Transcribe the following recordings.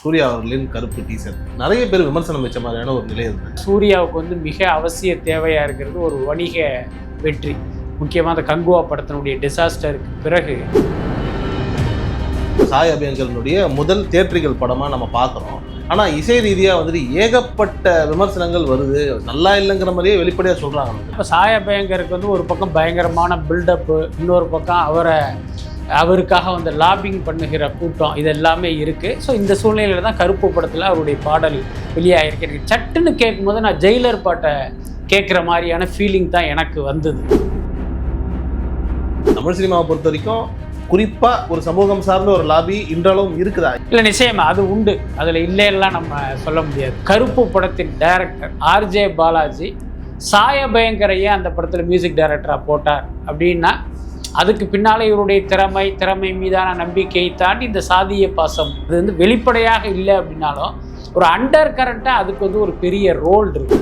சூர்யா அவர்களின் கருப்பு டீசர் நிறைய பேர் விமர்சனம் வச்ச மாதிரியான ஒரு நிலை இருந்தது. சூர்யாவுக்கு வந்து மிக அவசிய தேவையாக இருக்கிறது ஒரு வணிக வெற்றி. முக்கியமாக அந்த கங்குவா படத்தினுடைய டிசாஸ்டருக்கு பிறகு. சாய் அபியங்கரனுடைய முதல் தேட்டரிகள் படமா நம்ம பார்க்குறோம். ஆனா இசை ரீதியா வந்துட்டு ஏகப்பட்ட விமர்சனங்கள் வருது. நல்லா இல்லைங்கிற மாதிரியே வெளிப்படையா சொல்றாங்க. இப்போ சாய பயங்கருக்கு வந்து ஒரு பக்கம் பயங்கரமான பில்டப்பு இன்னொரு பக்கம் அவரை அவருக்காக வந்து லாபிங் பண்ணுகிற கூட்டம் இது எல்லாமே இருக்குது ஸோ இந்த சூழ்நிலையில் தான் கருப்பு படத்தில் அவருடைய பாடல் வெளியாகிருக்கு எனக்கு சட்டுன்னு கேட்கும்போது நான் ஜெயிலர் பாட்டை கேட்குற மாதிரியான ஃபீலிங் தான் எனக்கு வந்தது. தமிழ் சினிமாவை பொறுத்த வரைக்கும் குறிப்பா ஒரு சமூகம் சார்ந்த ஒரு லாபி இன்றளவும் இருக்குதா? இல்லை நிச்சயமா அது உண்டு. அதில் இல்லையெல்லாம் நம்ம சொல்ல முடியாது. கருப்பு படத்தின் டைரக்டர் ஆர்ஜே பாலாஜி சாய பயங்கரையே அந்த படத்தில் மியூசிக் டைரக்டராக போட்டார் அப்படின்னா அதுக்கு பின்னால் இவருடைய திறமை திறமை மீதான நம்பிக்கையை தாண்டி இந்த சாதிய பாசம் அது வந்து வெளிப்படையாக இல்லை அப்படின்னாலும் ஒரு அண்டர் கரண்ட்டாக அதுக்கு வந்து ஒரு பெரிய ரோல் இருக்கு.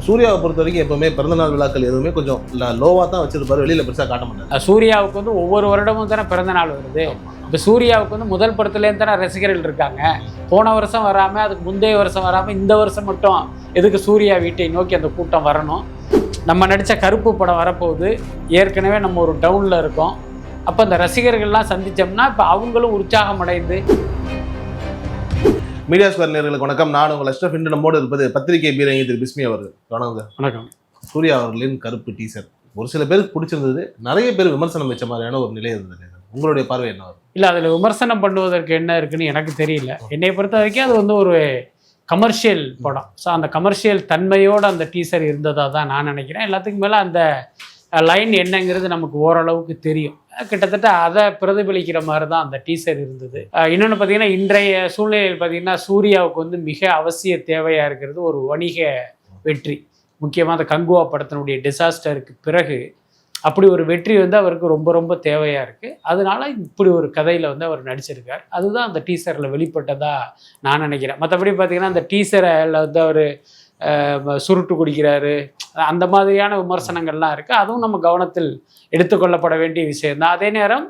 சூர்யாவை பொறுத்த வரைக்கும் எப்பவுமே பிறந்தநாள் விழாக்கள் எதுவுமே கொஞ்சம் லோவா தான் வச்சிருப்பாரு. வெளியில பெருசா காட்ட மாட்டாரு. அஹ் சூர்யாவுக்கு வந்து ஒவ்வொரு வருடமும் தானே பிறந்த நாள் வருது. இப்போ சூர்யாவுக்கு வந்து முதல் படத்துலேருந்து தானே ரசிகர்கள் இருக்காங்க. போன வருஷம் வராமல் அதுக்கு முந்தைய வருஷம் வராமல் இந்த வருஷம் மட்டும் எதுக்கு சூர்யா வீட்டை நோக்கி அந்த கூட்டம் வரணும்? நம்ம நடித்த கருப்பு படம் வரப்போகுது. ஏற்கனவே நம்ம ஒரு டவுனில் இருக்கோம். அப்போ அந்த ரசிகர்கள்லாம் சந்தித்தோம்னா இப்போ அவங்களும் உற்சாகம் அடைந்து. மீடியா ஸ்கொயர் நேர்களுக்கு வணக்கம். நான் உங்கள் அஷ்ரஃப் இன்று நம்மோடு இருப்பது பத்திரிகை பீரங்கி திரு பிஸ்மி அவர்கள். வணக்கம். வணக்கம். சூர்யா அவர்களின் கருப்பு டீசர் ஒரு சில பேருக்கு பிடிச்சிருந்தது. நிறைய பேர் விமர்சனம் வச்ச மாதிரியான ஒரு நிலை இருந்தது. உங்களுடைய பார்வை என்ன? வரும் இல்லை அதில் விமர்சனம் பண்ணுவதற்கு என்ன இருக்குன்னு எனக்கு தெரியல. என்னை பொறுத்த வரைக்கும் அது வந்து ஒரு கமர்ஷியல் படம். ஸோ அந்த கமர்ஷியல் தன்மையோடு அந்த டீசர் இருந்ததாக தான் நான் நினைக்கிறேன். எல்லாத்துக்கும் மேலே அந்த லைன் என்னங்கிறது நமக்கு ஓரளவுக்கு தெரியும். கிட்டத்தட்ட அதை பிரதிபலிக்கிற மாதிரி தான் அந்த டீசர் இருந்தது. இன்னொன்று பார்த்தீங்கன்னா இன்றைய சூழ்நிலையில் பார்த்தீங்கன்னா சூர்யாவுக்கு வந்து மிக அவசிய தேவையாக இருக்கிறது ஒரு வணிக வெற்றி. முக்கியமாக அந்த கங்குவா படத்தினுடைய டிசாஸ்டருக்கு பிறகு அப்படி ஒரு வெற்றி வந்து அவருக்கு ரொம்ப ரொம்ப தேவையாக இருக்குது அதனால இப்படி ஒரு கதையில் வந்து அவர் நடிச்சிருக்கார். அதுதான் அந்த டீசரில் வெளிப்பட்டதாக நான் நினைக்கிறேன். மற்றபடி பார்த்தீங்கன்னா அந்த டீசரில் வந்து அவர் சுருட்டு குடிக்கிறாரு. அந்த மாதிரியான விமர்சனங்கள்லாம் இருக்குது அதுவும் நம்ம கவனத்தில் எடுத்துக்கொள்ளப்பட வேண்டிய விஷயம்தான் அதே நேரம்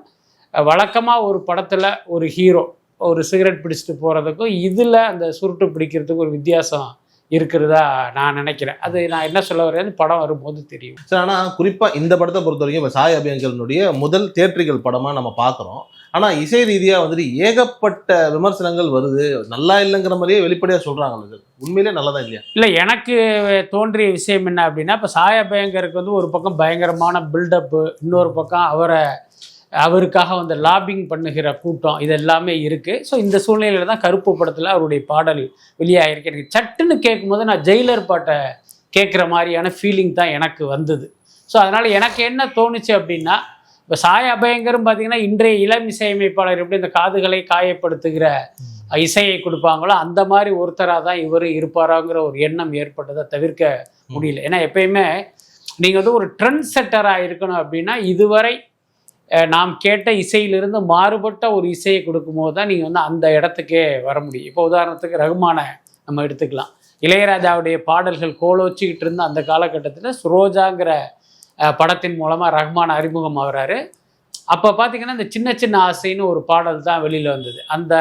வழக்கமாக ஒரு படத்தில் ஒரு ஹீரோ ஒரு சிகரெட் பிடிச்சிட்டு போகிறதுக்கும் இதில் அந்த சுருட்டு பிடிக்கிறதுக்கு ஒரு வித்தியாசம் இருக்கிறதா நான் நினைக்கிறேன். அது நான் என்ன சொல்ல வரேன்னு படம் வரும்போது தெரியும். சார் ஆனா குறிப்பா இந்த படத்தை பொறுத்த வரைக்கும் இப்போ சாய் அபியங்கரனுடைய முதல் தேட்டரிகள் படமா நம்ம பார்க்குறோம். ஆனா இசை ரீதியா வந்துட்டு ஏகப்பட்ட விமர்சனங்கள் வருது. நல்லா இல்லைங்கிற மாதிரியே வெளிப்படையா சொல்றாங்க சார் உண்மையிலே நல்லதா இல்லையா? இல்லை எனக்கு தோன்றிய விஷயம் என்ன அப்படின்னா இப்போ சாய பயங்கருக்கு வந்து ஒரு பக்கம் பயங்கரமான பில்டப்பு இன்னொரு பக்கம் அவரை அவருக்காக வந்து லாபிங் பண்ணுகிற கூட்டம் இது எல்லாமே இருக்குது ஸோ இந்த சூழ்நிலையில் தான் கருப்பு படத்தில் அவருடைய பாடல் வெளியாகிருக்கு எனக்கு சட்டுன்னு கேட்கும்போது நான் ஜெயிலர் பாட்டை கேட்குற மாதிரியான ஃபீலிங் தான் எனக்கு வந்தது. ஸோ அதனால் எனக்கு என்ன தோணுச்சு அப்படின்னா இப்போ சாய அபயங்கரும் பார்த்தீங்கன்னா இன்றைய இளம் இசையமைப்பாளர் எப்படி இந்த காதுகளை காயப்படுத்துகிற இசையை கொடுப்பாங்களோ அந்த மாதிரி ஒருத்தராக தான் இவர் இருப்பாராங்கிற ஒரு எண்ணம் ஏற்பட்டதை தவிர்க்க முடியல. ஏன்னா எப்பயுமே நீங்கள் வந்து ஒரு ட்ரெண்ட் செட்டராக இருக்கணும் அப்படின்னா இதுவரை நாம் கேட்ட இசையிலிருந்து மாறுபட்ட ஒரு இசையை கொடுக்கும்போது தான் நீங்கள் வந்து அந்த இடத்துக்கே வர முடியும். இப்போ உதாரணத்துக்கு ரகுமானை நம்ம எடுத்துக்கலாம். இளையராஜாவுடைய பாடல்கள் கோலோச்சிக்கிட்டு இருந்த அந்த காலகட்டத்தில் சுரோஜாங்கிற படத்தின் மூலமாக ரஹ்மான் அறிமுகம் ஆகிறாரு. அப்போ பார்த்தீங்கன்னா இந்த சின்ன சின்ன ஆசைன்னு ஒரு பாடல் தான் வெளியில் வந்தது. அந்த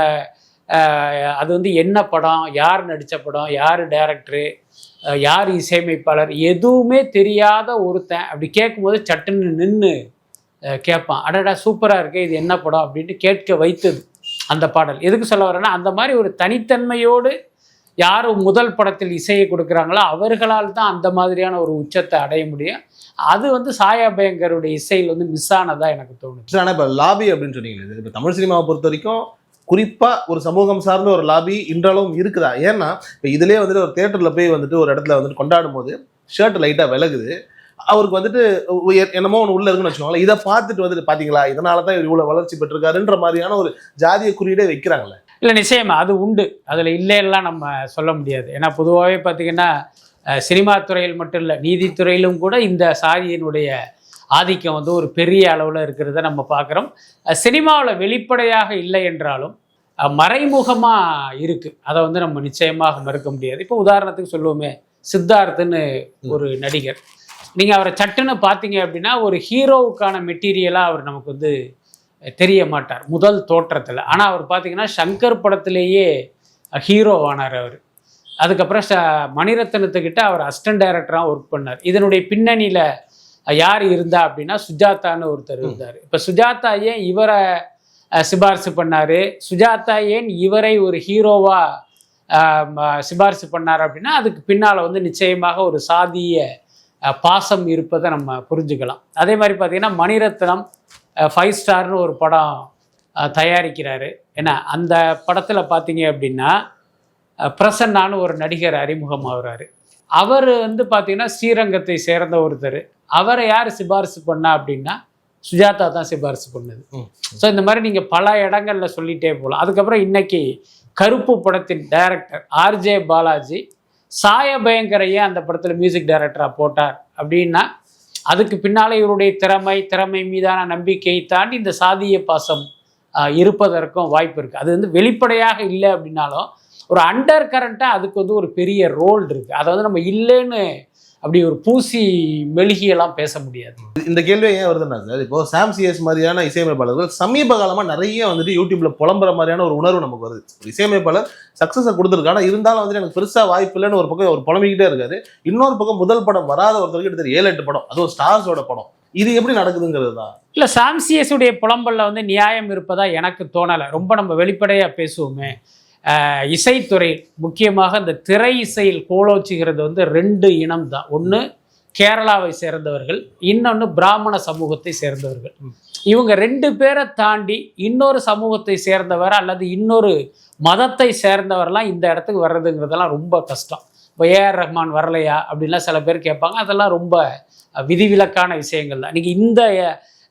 அது வந்து என்ன படம் யார் நடித்த படம் யார் டைரக்டரு யார் இசையமைப்பாளர் எதுவுமே தெரியாத ஒருத்தன் அப்படி கேட்கும்போது சட்டுன்னு நின்று கேட்பான். அடடா சூப்பராக இருக்கு இது என்ன படம் அப்படின்ட்டு கேட்க வைத்தது அந்த பாடல். எதுக்கு சொல்ல வரேன்னா அந்த மாதிரி ஒரு தனித்தன்மையோடு யார் முதல் படத்தில் இசையை கொடுக்குறாங்களோ அவர்களால் தான் அந்த மாதிரியான ஒரு உச்சத்தை அடைய முடியும். அது வந்து சாயா பயங்கருடைய இசையில் வந்து மிஸ் ஆனதாக எனக்கு தோணுச்சு. ஆனால் இப்போ லாபி அப்படின்னு சொன்னீங்களே இப்போ தமிழ் சினிமாவை பொறுத்த வரைக்கும் குறிப்பாக ஒரு சமூகம் சார்ந்த ஒரு லாபி இன்றளவும் இருக்குதா? ஏன்னா இப்போ இதிலே வந்துட்டு ஒரு தேட்டரில் போய் வந்துட்டு ஒரு இடத்துல வந்துட்டு கொண்டாடும் போது ஷர்ட் லைட்டாக விலகுது. அவருக்கு வந்துட்டு என்னமோ ஒன்று உள்ள இருக்குன்னு வச்சுக்கோங்களேன். இதை பார்த்துட்டு வந்துட்டு பாத்தீங்களா? இதனால தான் இவர் இவ்வளவு வளர்ச்சி பெற்றிருக்காருன்ற மாதிரியான ஒரு ஜாதிய குறியீடே வைக்கிறாங்களே. இல்லை நிச்சயமா அது உண்டு. அதில் இல்லையெல்லாம் நம்ம சொல்ல முடியாது. ஏன்னா பொதுவாகவே பார்த்தீங்கன்னா சினிமா துறையில் மட்டும் இல்லை நீதித்துறையிலும் கூட இந்த சாதியினுடைய ஆதிக்கம் வந்து ஒரு பெரிய அளவில் இருக்கிறத நம்ம பார்க்குறோம் சினிமாவில் வெளிப்படையாக இல்லை என்றாலும் மறைமுகமாக இருக்குது அதை வந்து நம்ம நிச்சயமாக மறுக்க முடியாது. இப்போ உதாரணத்துக்கு சொல்லுவோமே சித்தார்த்துன்னு ஒரு நடிகர். நீங்கள் அவரை சட்டுன்னு பார்த்தீங்க அப்படின்னா ஒரு ஹீரோவுக்கான மெட்டீரியலாக அவர் நமக்கு வந்து தெரிய மாட்டார். முதல் தோற்றத்தில். ஆனால் அவர் பார்த்தீங்கன்னா சங்கர் படத்திலேயே ஹீரோவானார் அவர். அதுக்கப்புறம் ச மணிரத்னத்துக்கிட்ட அவர் அசிஸ்டன்ட் டைரக்டராக ஒர்க் பண்ணார். இதனுடைய பின்னணியில் யார் இருந்தா அப்படின்னா சுஜாதான்னு ஒருத்தர் இருந்தார். இப்போ சுஜாதா ஏன் இவரை சிபாரிசு பண்ணார்? சுஜாதா ஏன் இவரை ஒரு ஹீரோவாக சிபாரிசு பண்ணார் அப்படின்னா அதுக்கு பின்னால் வந்து நிச்சயமாக ஒரு சாதிய பாசம் இருப்பதை நம்ம புரிஞ்சுக்கலாம். அதே மாதிரி பார்த்தீங்கன்னா மணிரத்னம் ஃபைவ் ஸ்டார்னு ஒரு படம் தயாரிக்கிறாரு. ஏன்னா அந்த படத்தில் பார்த்தீங்க அப்படின்னா பிரசன்னான்னு ஒரு நடிகர் அறிமுகமாகறாரு. அவர் வந்து பார்த்தீங்கன்னா ஸ்ரீரங்கத்தை சேர்ந்த ஒருத்தர். அவரை யார் சிபாரிசு பண்ணா அப்படின்னா சுஜாதா தான் சிபாரிசு பண்ணுது. ஸோ இந்த மாதிரி நீங்கள் பல இடங்கள்ல சொல்லிட்டே போகலாம் அதுக்கப்புறம் இன்னைக்கு கருப்பு படத்தின் டைரக்டர் ஆர்ஜே பாலாஜி சாய பயங்கரையே அந்த படத்தில் மியூசிக் டைரக்டராக போட்டார். அப்படின்னா அதுக்கு பின்னாலே இவருடைய திறமை திறமை மீதான நம்பிக்கையை தாண்டி இந்த சாதிய பாசம் இருப்பதற்கும் வாய்ப்பு இருக்குது அது வந்து வெளிப்படையாக இல்லை அப்படின்னாலும் ஒரு அண்டர் கரண்ட்டாக அதுக்கு வந்து ஒரு பெரிய ரோல் இருக்குது அதை வந்து நம்ம இல்லைன்னு அப்படி ஒரு பூசி மெழுகியெல்லாம் பேச முடியாது. இந்த கேள்வி ஏன் வருதுன்னா சார்? இப்போ சாம் சிஎஸ் மாதிரியான இசையமைப்பாளர்கள் சமீப காலமா நிறைய வந்துட்டு யூடியூப்ல புலம்புற மாதிரியான ஒரு உணர்வு நமக்கு வருது. ஒரு இசையமைப்பாளர் சக்சஸை கொடுத்துருக்கு ஆனா இருந்தாலும் வந்துட்டு எனக்கு பெருசா வாய்ப்பு இல்லைன்னு ஒரு பக்கம் ஒரு புலம்பிக்கிட்டே இருக்காரு. இன்னொரு பக்கம் முதல் படம் வராத ஒருத்தருக்கு கிட்டத்தட்ட ஏழு எட்டு படம். அதுவும் ஸ்டார்ஸோட படம். இது எப்படி நடக்குதுங்கிறது தான். இல்லை சாம்சியஸுடைய புலம்பல்ல வந்து நியாயம் இருப்பதா எனக்கு தோணலை. ரொம்ப நம்ம வெளிப்படையாக பேசுவோமே. இசைத்துறை முக்கியமாக இந்த திரை இசையில் கோலோச்சுகிறது வந்து ரெண்டு இனம் தான் ஒன்று கேரளாவை சேர்ந்தவர்கள் இன்னொன்று பிராமண சமூகத்தை சேர்ந்தவர்கள். இவங்க ரெண்டு பேரை தாண்டி இன்னொரு சமூகத்தை சேர்ந்தவர் அல்லது இன்னொரு மதத்தை சேர்ந்தவர்லாம் இந்த இடத்துக்கு வர்றதுங்கிறதெல்லாம் ரொம்ப கஷ்டம். இப்போ ஏஆர் ரஹ்மான் வரலையா அப்படின்லாம் சில பேர் கேட்பாங்க. அதெல்லாம் ரொம்ப விதிவிலக்கான விஷயங்கள் தான் நீங்கள் இந்த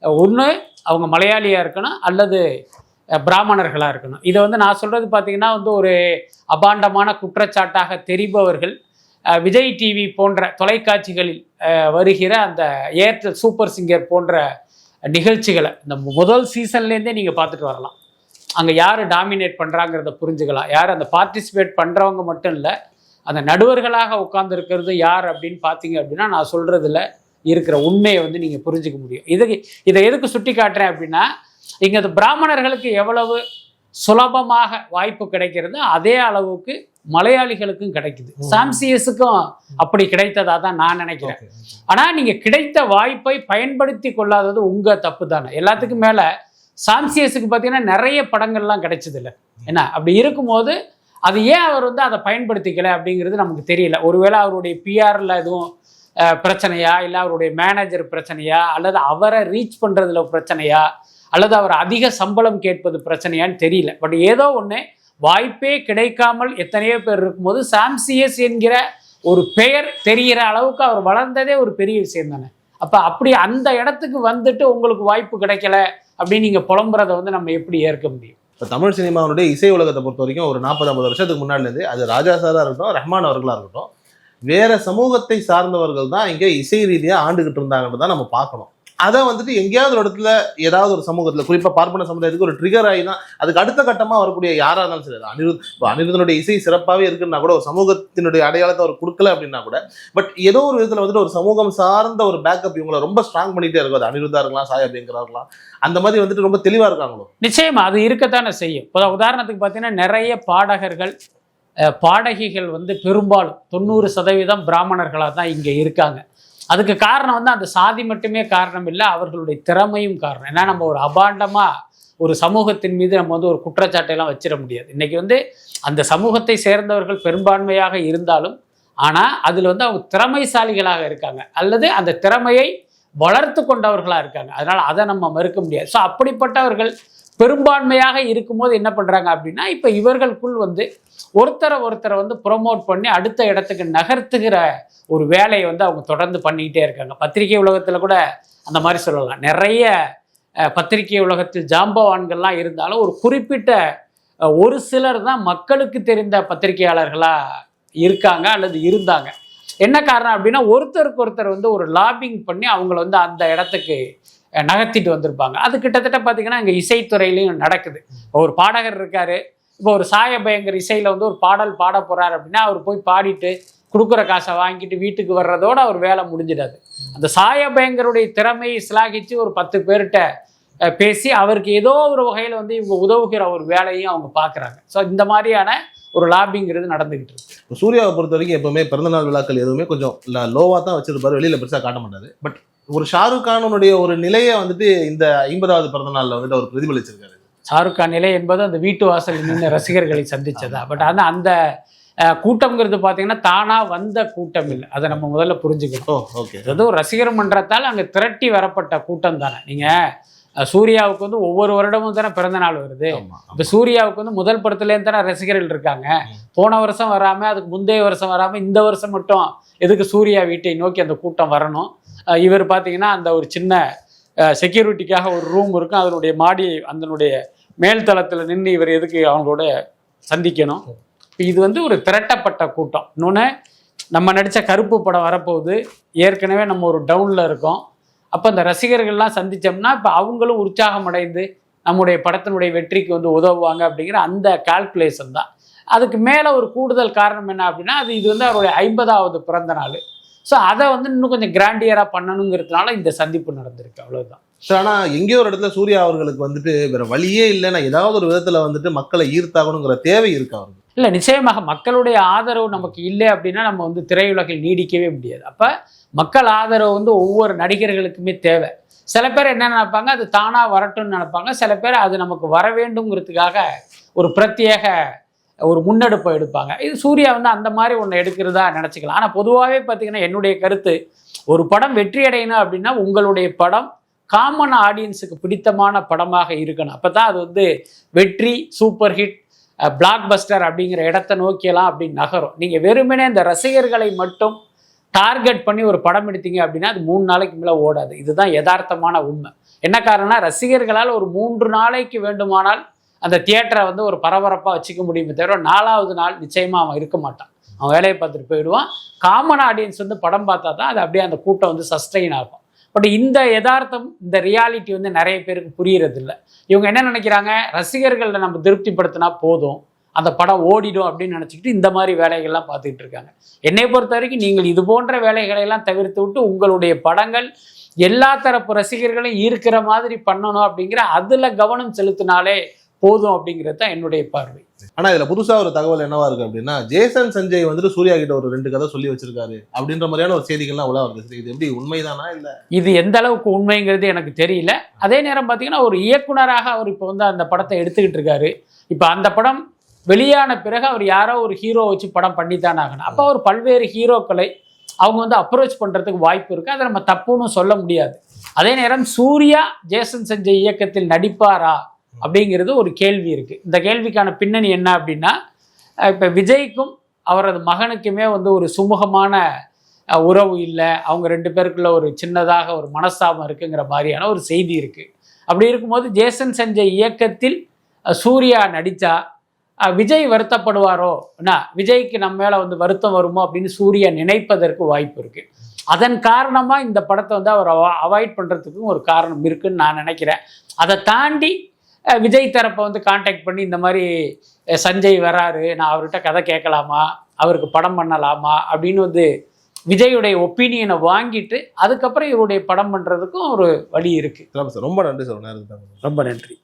ஒன்று அவங்க மலையாளியாக இருக்கணும் அல்லது பிராமணர்களாக இருக்கணும். இதை வந்து நான் சொல்கிறது பார்த்தீங்கன்னா வந்து ஒரு அபாண்டமான குற்றச்சாட்டாக தெரிபவர்கள் விஜய் டிவி போன்ற தொலைக்காட்சிகளில் வருகிற அந்த ஏர்டெல் சூப்பர் சிங்கர் போன்ற நிகழ்ச்சிகளை இந்த முதல் சீசன்லேருந்தே நீங்கள் பார்த்துட்டு வரலாம். அங்கே யார் டாமினேட் பண்ணுறாங்கிறத புரிஞ்சுக்கலாம். யார் அந்த பார்ட்டிசிபேட் பண்ணுறவங்க மட்டும் இல்லை அந்த நடுவர்களாக உட்கார்ந்துருக்கிறது யார் அப்படின்னு பார்த்தீங்க அப்படின்னா நான் சொல்கிறதுல இருக்கிற உண்மையை வந்து நீங்கள் புரிஞ்சுக்க முடியும். இதுக்கு இதை எதுக்கு சுட்டி காட்டுறேன் அப்படின்னா இங்கே பிராமணர்களுக்கு எவ்வளவு சுலபமாக வாய்ப்பு கிடைக்கிறது அதே அளவுக்கு மலையாளிகளுக்கும் கிடைக்குது. சாம்சியஸுக்கும் அப்படி கிடைத்ததா தான் நான் நினைக்கிறேன். ஆனால் நீங்கள் கிடைத்த வாய்ப்பை பயன்படுத்தி கொள்ளாதது உங்கள் தப்பு தானே. எல்லாத்துக்கும் மேலே சாம்சியஸுக்கு பார்த்தீங்கன்னா நிறைய படங்கள்லாம் கிடைச்சது இல்லை என்ன? அப்படி இருக்கும்போது அது ஏன் அவர் வந்து அதை பயன்படுத்திக்கல அப்படிங்கிறது நமக்கு தெரியல. ஒருவேளை அவருடைய பிஆரில் எதுவும் பிரச்சனையா? இல்லை அவருடைய மேனேஜர் பிரச்சனையா? அல்லது அவரை ரீச் பண்ணுறதுல பிரச்சனையா? அல்லது அவர் அதிக சம்பளம் கேட்பது பிரச்சனையான்னு தெரியல. பட் ஏதோ ஒன்று வாய்ப்பே கிடைக்காமல் எத்தனையோ பேர் இருக்கும்போது சாம்சியஸ் என்கிற ஒரு பெயர் தெரிகிற அளவுக்கு அவர் வளர்ந்ததே ஒரு பெரிய விஷயம் தானே. அப்போ அப்படி அந்த இடத்துக்கு வந்துட்டு உங்களுக்கு வாய்ப்பு கிடைக்கல அப்படின்னு நீங்கள் புலம்புறதை வந்து நம்ம எப்படி ஏற்க முடியும்? இப்போ தமிழ் சினிமாவுடைய இசை உலகத்தை பொறுத்த வரைக்கும் ஒரு நாற்பது ஐம்பது வருஷத்துக்கு முன்னாடிலேருந்து அது ராஜா சாராக இருக்கட்டும் ரஹ்மான் அவர்களாக இருக்கட்டும் வேற சமூகத்தை சார்ந்தவர்கள் தான் இங்கே இசை ரீதியாக ஆண்டுகிட்டு இருந்தாங்கன்னு தான் நம்ம பார்க்கணும். அதை வந்துட்டு எங்கேயாவது ஒரு இடத்துல ஏதாவது ஒரு சமூகத்தில் குறிப்பாக பார்ப்பன சமுதாயத்துக்கு ஒரு ட்ரிகர் ஆகி தான் அதுக்கு அடுத்த கட்டமாக வரக்கூடிய யாராக இருந்தாலும் சரி அனிருத் இப்போ அனிருத்தனுடைய இசை சிறப்பாகவே இருக்குன்னா கூட ஒரு சமூகத்தினுடைய அடையாளத்தை அவர் கொடுக்கல அப்படின்னா கூட பட் ஏதோ ஒரு விதத்தில் வந்துட்டு ஒரு சமூகம் சார்ந்த ஒரு பேக்கப் இவங்களை ரொம்ப ஸ்ட்ராங் பண்ணிட்டே இருக்கும். அது அனிருத்தா இருக்கலாம் சாய் அப்படிங்கிறா இருக்கலாம். அந்த மாதிரி வந்துட்டு ரொம்ப தெளிவாக இருக்காங்களோ? நிச்சயமாக அது இருக்கத்தானே செய்யும். இப்போ உதாரணத்துக்கு பார்த்தீங்கன்னா நிறைய பாடகர்கள் பாடகிகள் வந்து பெரும்பாலும் தொண்ணூறு சதவீதம் பிராமணர்களாக தான் இங்கே இருக்காங்க. அதுக்கு காரணம் வந்து அந்த சாதி மட்டுமே காரணம் இல்லை அவர்களுடைய திறமையும் காரணம். ஏன்னா நம்ம ஒரு அபாண்டமாக ஒரு சமூகத்தின் மீது நம்ம வந்து ஒரு குற்றச்சாட்டையெல்லாம் வச்சிட முடியாது. இன்னைக்கு வந்து அந்த சமூகத்தை சேர்ந்தவர்கள் பெரும்பான்மையாக இருந்தாலும் ஆனால் அதில் வந்து அவங்க திறமைசாலிகளாக இருக்காங்க. அல்லது அந்த திறமையை வளர்த்து கொண்டவர்களாக இருக்காங்க. அதனால் அதை நம்ம மறுக்க முடியாது. ஸோ அப்படிப்பட்டவர்கள் பெரும்பான்மையாக இருக்கும்போது என்ன பண்ணுறாங்க அப்படின்னா இப்போ இவர்களுக்குள் வந்து ஒருத்தரை ஒருத்தரை வந்து ப்ரொமோட் பண்ணி அடுத்த இடத்துக்கு நகர்த்துகிற ஒரு வேலையை வந்து அவங்க தொடர்ந்து பண்ணிக்கிட்டே இருக்காங்க. பத்திரிகை உலகத்தில் கூட அந்த மாதிரி சொல்லலாம். நிறைய பத்திரிகை உலகத்தில் ஜாம்பவான்கள்லாம் இருந்தாலும் ஒரு குறிப்பிட்ட ஒரு சிலர் தான் மக்களுக்கு தெரிந்த பத்திரிகையாளர்களாக இருக்காங்க அல்லது இருந்தாங்க. என்ன காரணம் அப்படின்னா ஒருத்தருக்கு ஒருத்தர் வந்து ஒரு லாபிங் பண்ணி அவங்கள வந்து அந்த இடத்துக்கு நகர்த்திட்டு வந்திருப்பாங்க. அது கிட்டத்தட்ட பார்த்தீங்கன்னா இங்கே இசைத்துறையிலையும் நடக்குது. ஒரு பாடகர் இருக்காரு. இப்போ ஒரு சாய பயங்கர் இசையில் வந்து ஒரு பாடல் பாட போகிறாரு அப்படின்னா அவர் போய் பாடிட்டு கொடுக்குற காசை வாங்கிட்டு வீட்டுக்கு வர்றதோட அவர் வேலை முடிஞ்சிடாது. அந்த சாய பயங்கருடைய திறமையை சிலாகிச்சு ஒரு பத்து பேர்கிட்ட பேசி அவருக்கு ஏதோ ஒரு வகையில் வந்து இவங்க உதவுகிற ஒரு வேலையும் அவங்க பார்க்குறாங்க ஸோ இந்த மாதிரியான ஒரு லாபிங்கிறது நடந்துகிட்டு இருக்கு. சூர்யாவை பொறுத்த வரைக்கும் எப்பவுமே பிறந்தநாள் விழாக்கள் எதுவுமே கொஞ்சம் லோவாக தான் வச்சிருப்பாரு. வெளியில் பெருசாக காட்ட மாட்டாரு. பட் ஒரு ஷாருக் கானுடைய ஒரு நிலையை வந்துட்டு இந்த ஐம்பதாவது பிறந்த நாள்ல வந்துட்டு அவர் பிரதிபலிச்சிருக்காரு. ஷாருக் கான் நிலை என்பது அந்த வீட்டு வாசலில் நின்று ரசிகர்களை சந்திச்சதா? பட் ஆனால் அந்த கூட்டம்ங்கிறது பார்த்தீங்கன்னா தானா வந்த கூட்டம் இல்லை. அதை நம்ம முதல்ல புரிஞ்சுக்கணும். ஓ ஓகே அதாவது ஒரு ரசிகர் மன்றத்தால் அங்கே திரட்டி வரப்பட்ட கூட்டம் தானே. நீங்கள் சூர்யாவுக்கு வந்து ஒவ்வொரு வருடமும் தானே பிறந்த நாள் வருது இப்போ சூர்யாவுக்கு வந்து முதல் படத்துலேருந்து தானே ரசிகர்கள் இருக்காங்க. போன வருஷம் வராமல் அதுக்கு முந்தைய வருஷம் வராமல் இந்த வருஷம் மட்டும் எதுக்கு சூர்யா வீட்டை நோக்கி அந்த கூட்டம் வரணும்? இவர் பார்த்தீங்கன்னா அந்த ஒரு சின்ன செக்யூரிட்டிக்காக ஒரு ரூம் இருக்கும். அதனுடைய மாடி அதனுடைய மேல்தளத்தில் நின்று இவர் எதுக்கு அவங்களோட சந்திக்கணும். இப்போ இது வந்து ஒரு திரட்டப்பட்ட கூட்டம். இன்னொன்று நம்ம நடித்த கருப்பு படம் வரப்போகுது. ஏற்கனவே நம்ம ஒரு டவுனில் இருக்கோம். அப்போ இந்த ரசிகர்கள்லாம் சந்தித்தோம்னா இப்போ அவங்களும் உற்சாகம் அடைந்து நம்முடைய படத்தினுடைய வெற்றிக்கு வந்து உதவுவாங்க அப்படிங்கிற அந்த கால்குலேஷன் தான். அதுக்கு மேலே ஒரு கூடுதல் காரணம் என்ன அப்படின்னா அது இது வந்து அவருடைய ஐம்பதாவது பிறந்த நாள். ஸோ அதை வந்து இன்னும் கொஞ்சம் கிராண்டியராக பண்ணணுங்கிறதுனால இந்த சந்திப்பு நடந்திருக்கு. அவ்வளவுதான். சார் ஆனா எங்கேயோ ஒரு இடத்துல சூர்யா அவர்களுக்கு வந்துட்டு வேற வழியே இல்லைன்னா ஏதாவது ஒரு விதத்துல வந்துட்டு மக்களை ஈர்த்தாகணுங்கிற தேவை இருக்கு அவருக்கு. இல்லை நிச்சயமாக மக்களுடைய ஆதரவு நமக்கு இல்லை அப்படின்னா நம்ம வந்து திரையுலகில் நீடிக்கவே முடியாது. அப்போ மக்கள் ஆதரவு வந்து ஒவ்வொரு நடிகர்களுக்குமே தேவை. சில பேர் என்ன நினைப்பாங்க? அது தானாக வரட்டும்னு நினைப்பாங்க. சில பேர் அது நமக்கு வர வேண்டுங்கிறதுக்காக ஒரு பிரத்யேக ஒரு முன்னெடுப்பை எடுப்பாங்க. இது சூர்யா வந்து அந்த மாதிரி ஒன்று எடுக்கிறதா நினச்சிக்கலாம். ஆனால் பொதுவாகவே பார்த்தீங்கன்னா என்னுடைய கருத்து ஒரு படம் வெற்றி அடையணும் அப்படின்னா உங்களுடைய படம் காமன் ஆடியன்ஸுக்கு பிடித்தமான படமாக இருக்கணும். அப்போ தான் அது வந்து வெற்றி சூப்பர் ஹிட் பிளாக் பஸ்டர் அப்படிங்கிற இடத்த நோக்கியெல்லாம் அப்படின்னு நகரும். நீங்கள் வெறுமனே இந்த ரசிகர்களை மட்டும் டார்கெட் பண்ணி ஒரு படம் எடுத்தீங்க அப்படின்னா அது மூணு நாளைக்கு மேலே ஓடாது. இதுதான் யதார்த்தமான உண்மை. என்ன காரணம்னா ரசிகர்களால் ஒரு மூன்று நாளைக்கு வேண்டுமானால் அந்த தியேட்டரை வந்து ஒரு பரபரப்பாக வச்சுக்க முடியுமே தவிர நாலாவது நாள் நிச்சயமாக அவன் இருக்க மாட்டான். அவன் வேலையை பார்த்துட்டு போயிடுவான். காமன் ஆடியன்ஸ் வந்து படம் பார்த்தா தான் அது அப்படியே அந்த கூட்டம் வந்து சஸ்டெயின் ஆகும். பட் இந்த யதார்த்தம் இந்த ரியாலிட்டி வந்து நிறைய பேருக்கு புரியறது இல்லை இவங்க என்ன நினைக்கிறாங்க? ரசிகர்களை நம்ம திருப்திப்படுத்தினா போதும். அந்த படம் ஓடிடும் அப்படின்னு நினச்சிக்கிட்டு இந்த மாதிரி வேலைகள்லாம் பார்த்துக்கிட்டு இருக்காங்க. என்னை பொறுத்த வரைக்கும் நீங்கள் இது போன்ற வேலைகளை எல்லாம் தவிர்த்து விட்டு உங்களுடைய படங்கள் எல்லா தரப்பு ரசிகர்களையும் ஈர்க்கிற மாதிரி பண்ணணும் அப்படிங்கிற அதில் கவனம் செலுத்தினாலே போதும் அப்படிங்கிறது தான் என்னுடைய பார்வை. ஆனா இதுல புதுசா ஒரு தகவல் என்னவா இருக்கு அப்படின்னா ஜேசன் சஞ்சய் வந்துட்டு சூர்யா கிட்ட ஒரு ரெண்டு கதை சொல்லி வச்சிருக்காரு அப்படின்ற மாதிரியான ஒரு செய்திகள்லாம் உலக வருது. இது எப்படி உண்மைதானா இல்ல? இது எந்த அளவுக்கு உண்மைங்கிறது எனக்கு தெரியல. அதே நேரம் பார்த்தீங்கன்னா ஒரு இயக்குனராக அவர் இப்போ வந்து அந்த படத்தை எடுத்துக்கிட்டு இருக்காரு. இப்போ அந்த படம் வெளியான பிறகு அவர் யாரோ ஒரு ஹீரோ வச்சு படம் பண்ணித்தான் ஆகணும். அப்போ அவர் பல்வேறு ஹீரோக்களை அவங்க வந்து அப்ரோச் பண்ணுறதுக்கு வாய்ப்பு இருக்குது அதை நம்ம தப்புன்னு சொல்ல முடியாது. அதே நேரம் சூர்யா ஜேசன் சஞ்சய் இயக்கத்தில் நடிப்பாரா அப்படிங்கிறது ஒரு கேள்வி இருக்குது இந்த கேள்விக்கான பின்னணி என்ன அப்படின்னா இப்போ விஜய்க்கும் அவரது மகனுக்குமே வந்து ஒரு சுமூகமான உறவு இல்லை. அவங்க ரெண்டு பேருக்குள்ள ஒரு சின்னதாக ஒரு மனஸ்தாபம் இருக்குங்கிற மாதிரியான ஒரு செய்தி இருக்குது அப்படி இருக்கும்போது ஜேசன் செஞ்ச இயக்கத்தில் சூர்யா நடித்தா விஜய் வருத்தப்படுவாரோ? என்ன? விஜய்க்கு நம்ம மேலே வந்து வருத்தம் வருமோ அப்படின்னு சூர்யா நினைப்பதற்கு வாய்ப்பு இருக்குது அதன் காரணமாக இந்த படத்தை வந்து அவர் அவாய்ட் பண்ணுறதுக்கும் ஒரு காரணம் இருக்குன்னு நான் நினைக்கிறேன். அதை தாண்டி விஜய் தரப்பை வந்து காண்டாக்ட் பண்ணி இந்த மாதிரி சஞ்சய் வராரு நான் அவர்கிட்ட கதை கேட்கலாமா? அவருக்கு படம் பண்ணலாமா? அப்படின்னு வந்து விஜயுடைய ஒப்பீனியனை வாங்கிட்டு அதுக்கப்புறம் இவருடைய படம் பண்ணுறதுக்கும் ஒரு வழி இருக்குது ரொம்ப நன்றி சார் ரொம்ப நன்றி.